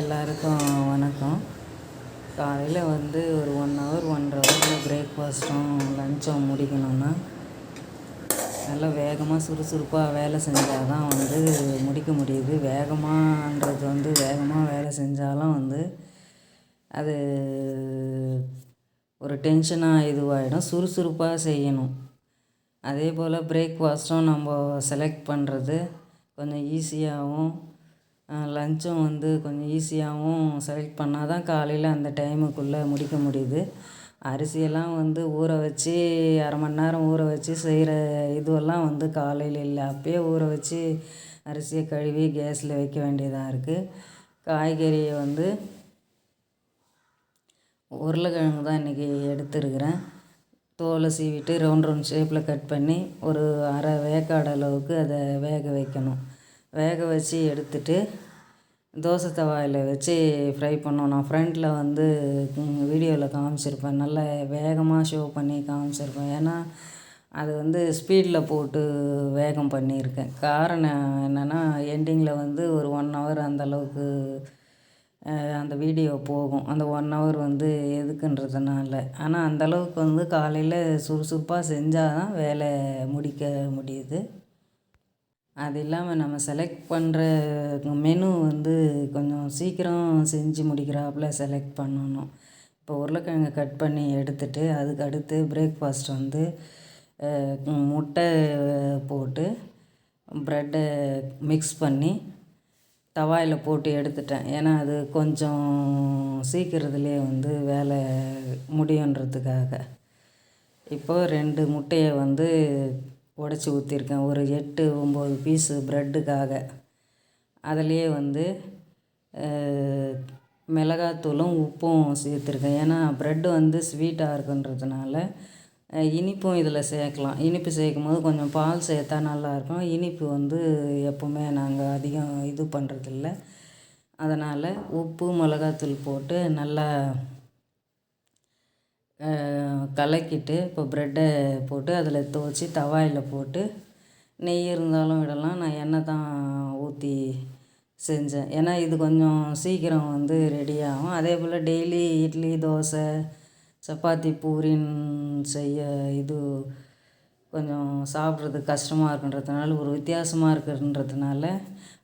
எல்லாருக்கும் வணக்கம். காலையில் வந்து ஒரு ஒன் ஹவர் ஒன்றரை ஹவரில் பிரேக்ஃபாஸ்ட்டும் லஞ்சும் முடிக்கணும்னா நல்லா வேகமாக சுறுசுறுப்பாக வேலை செஞ்சால் தான் வந்து முடிக்க முடியுது. வேகமாகன்றது வந்து வேகமாக வேலை செஞ்சாலும் வந்து அது ஒரு டென்ஷனாக இதுவாகிடும் சுறுசுறுப்பாக செய்யணும். அதே போல் பிரேக்ஃபாஸ்ட்டும் நம்ம செலக்ட் பண்ணுறது கொஞ்சம் ஈஸியாகவும் லஞ்சும் வந்து கொஞ்சம் ஈஸியாகவும் செலக்ட் பண்ணால் தான் காலையில் அந்த டைமுக்குள்ளே முடிக்க முடியுது. அரிசியெல்லாம் வந்து ஊற வச்சு அரை மணி நேரம் ஊற வச்சு செய்கிற இதுவெல்லாம் வந்து காலையில் இல்லை. அப்போயே ஊற வச்சு அரிசியை கழுவி கேஸில் வைக்க வேண்டியதாக இருக்குது காய்கறியை வந்து உருளைக்கிழங்கு தான் இன்றைக்கி எடுத்துருக்கிறேன். தோலை சீவிட்டு ரவுண்ட் ரவுண்ட் ஷேப்பில் கட் பண்ணி ஒரு அரை வேக்காடு அளவுக்கு அதை வேக வைக்கணும். வேக வச்சு எடுத்துட்டு தோசை தவாவில் வச்சு ஃப்ரை பண்ணோம். நான் ஃப்ரண்ட்டில் வந்து வீடியோவில் காமிச்சிருப்பேன். நல்லா வேகமாக ஷோ பண்ணி காமிச்சிருப்பேன். ஏன்னா அது வந்து ஸ்பீடில் போட்டு வேகம் பண்ணியிருக்கேன். காரணம் என்னென்னா எண்டிங்கில் வந்து ஒரு ஒன் ஹவர் அந்தளவுக்கு அந்த வீடியோ போகும். அந்த ஒன் ஹவர் வந்து எதுக்குன்றதுனால. ஆனால் அந்தளவுக்கு வந்து காலையில் சுறுசுறுப்பாக செஞ்சால் தான் வேலை முடிக்க முடியுது. அது இல்லாமல் நம்ம செலக்ட் பண்ணுற மெனு வந்து கொஞ்சம் சீக்கிரம் செஞ்சு முடிக்கிறாப்புல செலக்ட் பண்ணணும். இப்போ உருளைக்கிழங்க கட் பண்ணி எடுத்துட்டு அதுக்கு அடுத்து பிரேக்ஃபாஸ்ட் வந்து முட்டை போட்டு ப்ரெட்டை மிக்ஸ் பண்ணி தவாயில் போட்டு எடுத்துட்டேன். ஏன்னா அது கொஞ்சம் சீக்கிரத்துலேயே வந்து வேலை முடியுன்றதுக்காக. இப்போது ரெண்டு முட்டையை வந்து உடச்சி ஊற்றிருக்கேன் ஒரு எட்டு ஒம்பது பீஸு ப்ரெட்டுக்காக அதுலேயே வந்து மிளகாத்தூளும் உப்பும் சேர்த்துருக்கேன். ஏன்னா ப்ரெட்டு வந்து ஸ்வீட்டாக இருக்குன்றதுனால இனிப்பும் இதில் சேர்க்கலாம். இனிப்பு சேர்க்கும் போது கொஞ்சம் பால் சேர்த்தா நல்லாயிருக்கும் இனிப்பு வந்து எப்போவுமே நாங்கள் அதிகம் இது பண்ணுறதில்ல அதனால் உப்பு மிளகாத்தூள் போட்டு நல்லா கலக்கிட்டு இப்போ ப்ரெட்டை போட்டு அதில் துவச்சி தவாயில் போட்டு நெய் இருந்தாலும் விடலாம். நான் எண்ணெய் தான் ஊற்றி செஞ்சேன். ஏன்னா இது கொஞ்சம் சீக்கிரம் வந்து ரெடி ஆகும். அதே போல் டெய்லி இட்லி தோசை சப்பாத்தி பூரின்னு செய்ய இது கொஞ்சம் சாப்பிட்றது கஷ்டமாக இருக்குன்றதுனால ஒரு வித்தியாசமாக இருக்குன்றதுனால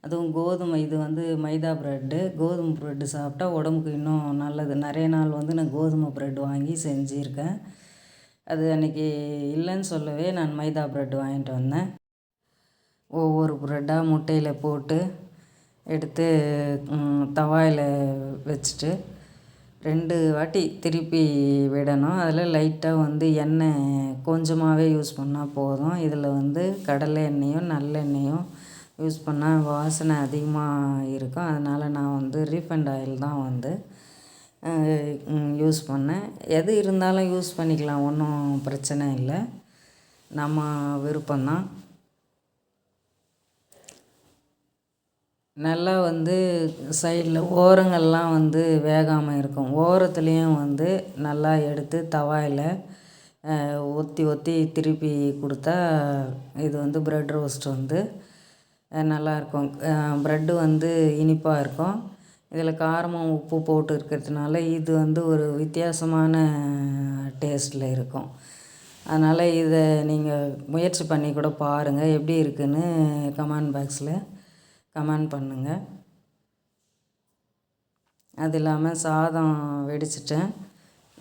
அதுவும் கோதுமை இது வந்து மைதா ப்ரெட்டு கோதுமை ப்ரெட்டு சாப்பிட்டா உடம்புக்கு இன்னும் நல்லது. நிறைய நாள் வந்து நான் கோதுமை ப்ரெட் வாங்கி செஞ்சுருக்கேன். அது அன்றைக்கி இல்லைன்னு சொல்லவே நான் மைதா ப்ரெட் வாங்கிட்டு வந்தேன். ஒவ்வொரு ப்ரெட்டாக முட்டையில் போட்டு எடுத்து தவாயில் வச்சுட்டு ரெண்டு வாட்டி திருப்பி விடணும். அதில் லைட்டாக வந்து எண்ணெய் கொஞ்சமாகவே யூஸ் பண்ணால் போதும். இதில் வந்து கடலை எண்ணெயும் நல்லெண்ணெயும் யூஸ் பண்ணால் வாசனை அதிகமாக இருக்கும். அதனால் நான் வந்து ரீஃபண்ட் ஆயில் தான் வந்து யூஸ் பண்ணேன். எது இருந்தாலும் யூஸ் பண்ணிக்கலாம். ஒன்றும் பிரச்சனை இல்லை. நம்ம விருப்பம்தான். நல்லா வந்து சைடில் ஓரங்கள்லாம் வந்து வேகாமல் இருக்கும். ஓரத்துலேயும் வந்து நல்லா எடுத்து தவாயில் ஒத்தி ஒத்தி திருப்பி கொடுத்தா இது வந்து ப்ரெட் ரோஸ்ட் வந்து நல்லாயிருக்கும் ப்ரெட்டு வந்து இனிப்பாக இருக்கும். இதில் காரமும் உப்பு போட்டு இருக்கிறதுனால இது வந்து ஒரு வித்தியாசமான டேஸ்ட்டில் இருக்கும். அதனால் இதை நீங்கள் முயற்சி பண்ணி கூட பாருங்கள் எப்படி இருக்குதுன்னு கமெண்ட் பாக்ஸில். கமெண்ட் பண்ணுங்கள் அது இல்லாமல் சாதம் வெடிச்சிட்டேன்.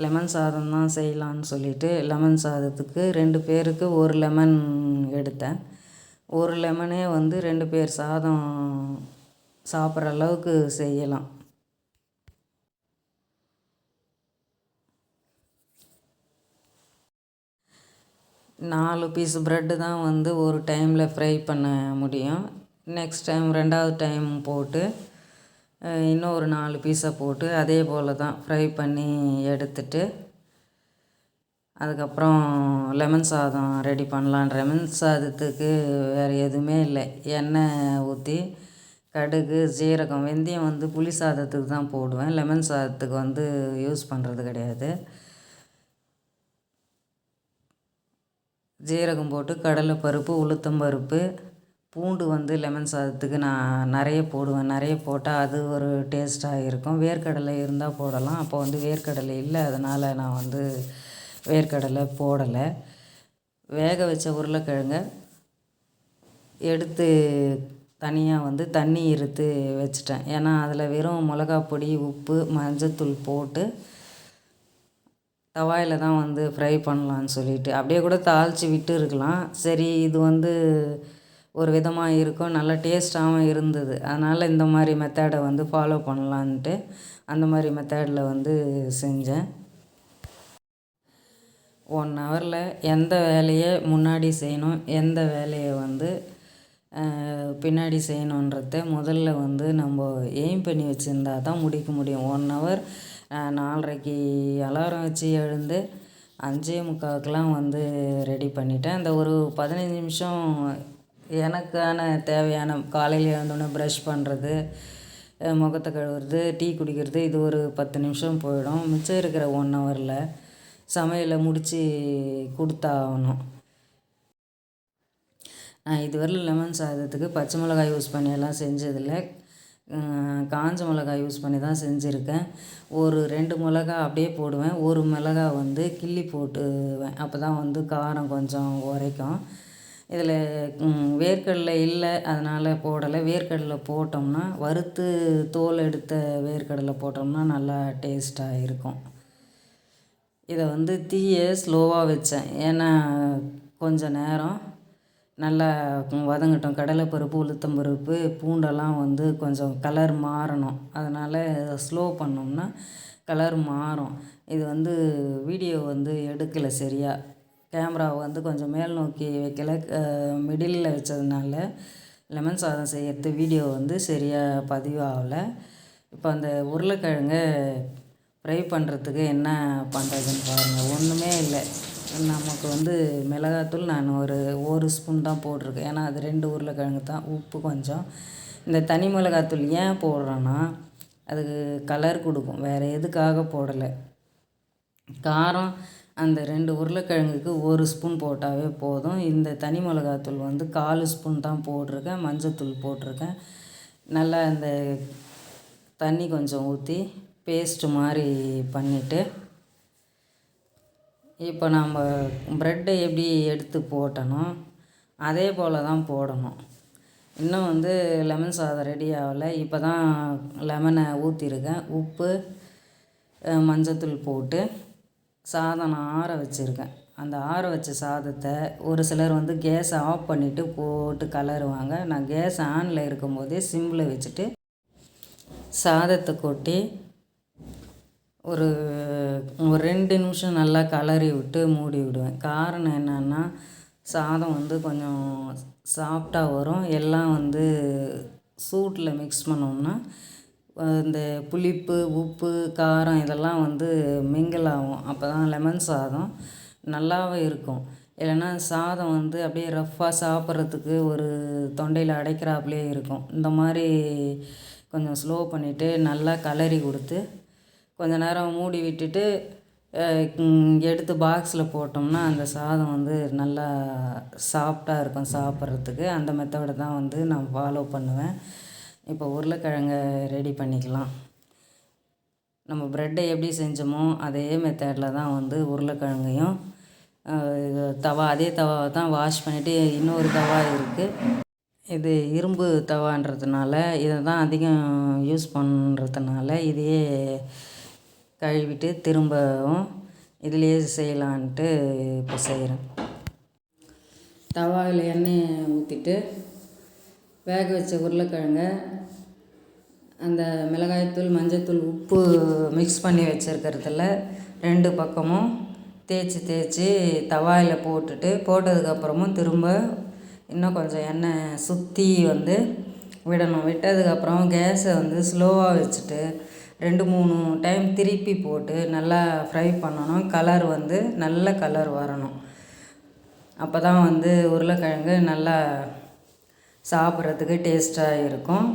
லெமன் சாதம் தான் செய்யலான்னு சொல்லிவிட்டு லெமன் சாதத்துக்கு ரெண்டு பேருக்கு ஒரு லெமன் எடுத்தேன். ஒரு லெமனே வந்து ரெண்டு பேர் சாதம் சாப்பிட்ற அளவுக்கு செய்யலாம். நாலு பீஸ் ப்ரெட்டு தான் வந்து ஒரு டைமில் ஃப்ரை பண்ண முடியும். நெக்ஸ்ட் டைம் ரெண்டாவது டைம் போட்டு இன்னும் ஒரு நாலு பீஸை போட்டு அதே போல் தான் ஃப்ரை பண்ணி எடுத்துட்டு அதுக்கப்புறம் லெமன் சாதம் ரெடி பண்ணலாம் லெமன் சாதத்துக்கு வேறு எதுவுமே இல்லை. எண்ணெய் ஊற்றி கடுகு ஜீரகம் வெந்தயம் வந்து புளி சாதத்துக்கு தான் போடுவேன். லெமன் சாதத்துக்கு வந்து யூஸ் பண்ணுறது கிடையாது. ஜீரகம் போட்டு கடலைப்பருப்பு உளுத்தம்பருப்பு பூண்டு வந்து லெமன் சாதத்துக்கு நான் நிறைய போடுவேன். நிறைய போட்டால் அது ஒரு டேஸ்ட்டாக இருக்கும். வேர்க்கடலை இருந்தால் போடலாம். அப்போ வந்து வேர்க்கடலை இல்லை. அதனால் நான் வந்து வேர்க்கடலை போடலை. வேக வச்ச உருளைக்கிழங்க எடுத்து தனியாக வந்து தண்ணி இருத்து வச்சுட்டேன். ஏன்னா அதில் வெறும் மிளகா பொடி உப்பு மஞ்சத்தூள் போட்டு தவாயில் தான் வந்து ஃப்ரை பண்ணலான்னு சொல்லிட்டு. அப்படியே கூட தாளித்து விட்டு இருக்கலாம் சரி இது வந்து ஒரு விதமாக இருக்கும் நல்ல டேஸ்ட்டாகவும் இருந்தது. அதனால் இந்த மாதிரி மெத்தடை வந்து ஃபாலோ பண்ணலான்ட்டு அந்த மாதிரி மெத்தடில் வந்து செஞ்சேன். ஒன் ஹவரில் எந்த வேலையை முன்னாடி செய்யணும் எந்த வேலையை வந்து பின்னாடி செய்யணுன்றத முதல்ல வந்து நம்ம எய்ம் பண்ணி வச்சுருந்தா தான் முடிக்க முடியும். ஒன் ஹவர் நாலரைக்கு அலாரம் வச்சு எழுந்து அஞ்சே முக்காவுக்கெலாம் வந்து ரெடி பண்ணிட்டேன். அந்த ஒரு பதினஞ்சு நிமிஷம் எனக்கான தேவையான காலையில் எழுந்தோடனே ப்ரஷ் பண்ணுறது முகத்தை கழுவுறது டீ குடிக்கிறது இது ஒரு பத்து நிமிஷம் போயிடும். மிச்சம் இருக்கிற ஒன் ஹவரில் சமையலை முடித்து கொடுத்தாகணும். நான் இதுவரையிலும் லெமன் சாதத்துக்கு பச்சை மிளகாய் யூஸ் பண்ணியெல்லாம் செஞ்சதில்லை. காஞ்ச மிளகாய் யூஸ் பண்ணி தான் செஞ்சுருக்கேன். ஒரு ரெண்டு மிளகா அப்படியே போடுவேன். ஒரு மிளகா வந்து கிள்ளி போட்டுவேன். அப்போ தான் வந்து காரம் கொஞ்சம் உரைக்கும் இதில் வேர்க்கடலை இல்லை அதனால் போடலை. வேர்க்கடலை போட்டோம்னா வறுத்து தோல் எடுத்த வேர்க்கடலை போட்டோம்னா நல்லா டேஸ்ட்டாக இருக்கும். இதை வந்து தீயை ஸ்லோவாக வச்சேன். ஏன்னா கொஞ்சம் நேரம் நல்லா வதங்கட்டும். கடலைப்பருப்பு உளுத்தம்பருப்பு பூண்டெல்லாம் வந்து கொஞ்சம் கலர் மாறணும். அதனால் ஸ்லோ பண்ணோம்னா கலர் மாறும். இது வந்து வீடியோ வந்து எடுக்கலை சரியாக கேமராவை வந்து கொஞ்சம் மேல் நோக்கி வைக்கல. மிடிலில் வச்சதுனால லெமன் சாதம் செய்கிறது வீடியோ வந்து சரியாக பதிவாகலை. இப்போ அந்த உருளைக்கிழங்க ஃப்ரை பண்ணுறதுக்கு என்ன பண்ணுறதுன்னு பாருங்கள் ஒன்றுமே இல்லை. நமக்கு வந்து மிளகாத்தூள் நான் ஒரு ஒரு ஸ்பூன் தான் போட்டிருக்கேன். ஏன்னா அது ரெண்டு உருளைக்கிழங்கு தான் உப்பு கொஞ்சம். இந்த தனி மிளகாத்தூள் ஏன் போடுறேன்னா அதுக்கு கலர் கொடுக்கும். வேறு எதுக்காக போடலை. காரம் அந்த ரெண்டு உருளைக்கிழங்குக்கு ஒரு ஸ்பூன் போட்டாவே போதும். இந்த தனி மிளகாத்தூள் வந்து கால் ஸ்பூன் தான் போட்டிருக்கேன். மஞ்சத்தூள் போட்டிருக்கேன். நல்லா இந்த தண்ணி கொஞ்சம் ஊற்றி பேஸ்ட்டு மாதிரி பண்ணிவிட்டு இப்போ நம்ம ப்ரெட்டை எப்படி எடுத்து போட்டனோ அதே போல் தான் போடணும். இன்னும் வந்து லெமன் சாதம் ரெடி ஆகலை. இப்போ தான் லெமனை ஊற்றிருக்கேன் உப்பு மஞ்சத்தூள் போட்டு சாதம் நான் ஆற வச்சுருக்கேன். அந்த ஆற வச்ச சாதத்தை ஒரு சிலர் வந்து கேஸை ஆஃப் பண்ணிவிட்டு போட்டு கலருவாங்க. நான் கேஸ் ஆனில் இருக்கும்போதே சிம்மில் வச்சுட்டு சாதத்தை கொட்டி ஒரு ஒரு ரெண்டு நிமிஷம் நல்லா கலரி விட்டு மூடி விடுவேன். காரணம் என்னன்னா சாதம் வந்து கொஞ்சம் சாஃப்டாக வரும். எல்லாம் வந்து சூட்டில் மிக்ஸ் பண்ணோம்னா இந்த புளிப்பு உப்பு காரம் இதெல்லாம் வந்து மிங்கில் ஆகும். அப்போ தான் லெமன் சாதம் நல்லாவே இருக்கும். இல்லைன்னா சாதம் வந்து அப்படியே ரஃப்பாக சாப்பிட்றதுக்கு ஒரு தொண்டையில் அடைக்கிறாப்புலே இருக்கும். இந்த மாதிரி கொஞ்சம் ஸ்லோ பண்ணிவிட்டு நல்லா கலரி கொடுத்து கொஞ்ச நேரம் மூடி விட்டுட்டு எடுத்து பாக்ஸில் போட்டோம்னா அந்த சாதம் வந்து நல்லா சாஃப்டாக இருக்கும் சாப்பிட்றதுக்கு. அந்த மெத்தடை தான் வந்து நான் ஃபாலோ பண்ணுவேன். இப்போ உருளைக்கிழங்க ரெடி பண்ணிக்கலாம். நம்ம ப்ரெட்டை எப்படி செஞ்சோமோ அதே மெத்தடில் தான் வந்து உருளைக்கிழங்கையும் தவா அதே தவாவை தான் வாஷ் பண்ணிவிட்டு இன்னொரு தவா இருக்குது இது இரும்பு தவான்றதுனால இதை தான் அதிகம் யூஸ் பண்ணுறதுனால இதையே கழுவிட்டு திரும்பவும் இதுலேயே செய்யலான்ட்டு இப்போ செய்கிறேன் தவாவில் எண்ணெயை ஊற்றிட்டு வேக வச்ச உருளைக்கிழங்க அந்த மிளகாய்த்தூள் மஞ்சத்தூள் உப்பு மிக்ஸ் பண்ணி வச்சுருக்கிறதுல ரெண்டு பக்கமும் தேய்ச்சி தேய்ச்சி தவாயில் போட்டுட்டு போட்டதுக்கப்புறமும் திரும்ப இன்னும் கொஞ்சம் எண்ணெய் சுற்றி வந்து விடணும். விட்டதுக்கப்புறம் கேஸை வந்து ஸ்லோவாக வச்சுட்டு ரெண்டு மூணு டைம் திருப்பி போட்டு நல்லா ஃப்ரை பண்ணணும். கலர் வந்து நல்ல கலர் வரணும். அப்போ தான் வந்து உருளைக்கிழங்கு நல்லா சாப்பிட்றதுக்கு டேஸ்ட்டாக இருக்கும்.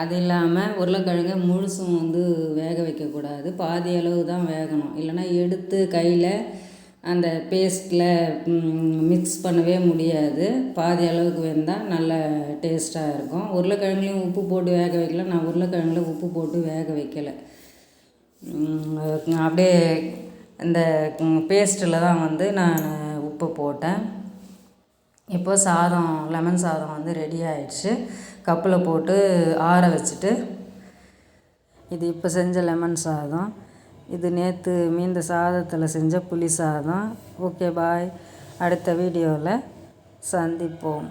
அது இல்லாமல் உருளைக்கிழங்கு முழுசும் வந்து வேக வைக்கக்கூடாது. பாதி அளவு தான் வேகணும். இல்லைன்னா எடுத்து கையில் அந்த பேஸ்ட்டில் மிக்ஸ் பண்ணவே முடியாது. பாதி அளவுக்கு வெந்தால் நல்ல டேஸ்ட்டாக இருக்கும். உருளைக்கிழங்குலையும் உப்பு போட்டு வேக வைக்கல. நான் உருளைக்கிழங்குல உப்பு போட்டு வேக வைக்கலை. அப்படியே இந்த பேஸ்ட்டில் தான் வந்து நான் உப்பு போட்டேன். இப்போ சாதம் லெமன் சாதம் வந்து ரெடி ஆயிடுச்சு. கப்பில் போட்டு ஆற வச்சுட்டு இது இப்போ செஞ்ச லெமன் சாதம். இது நேற்று மீந்த சாதத்தில் செஞ்ச புளி சாதம். ஓகே பாய் அடுத்த வீடியோவில் சந்திப்போம்.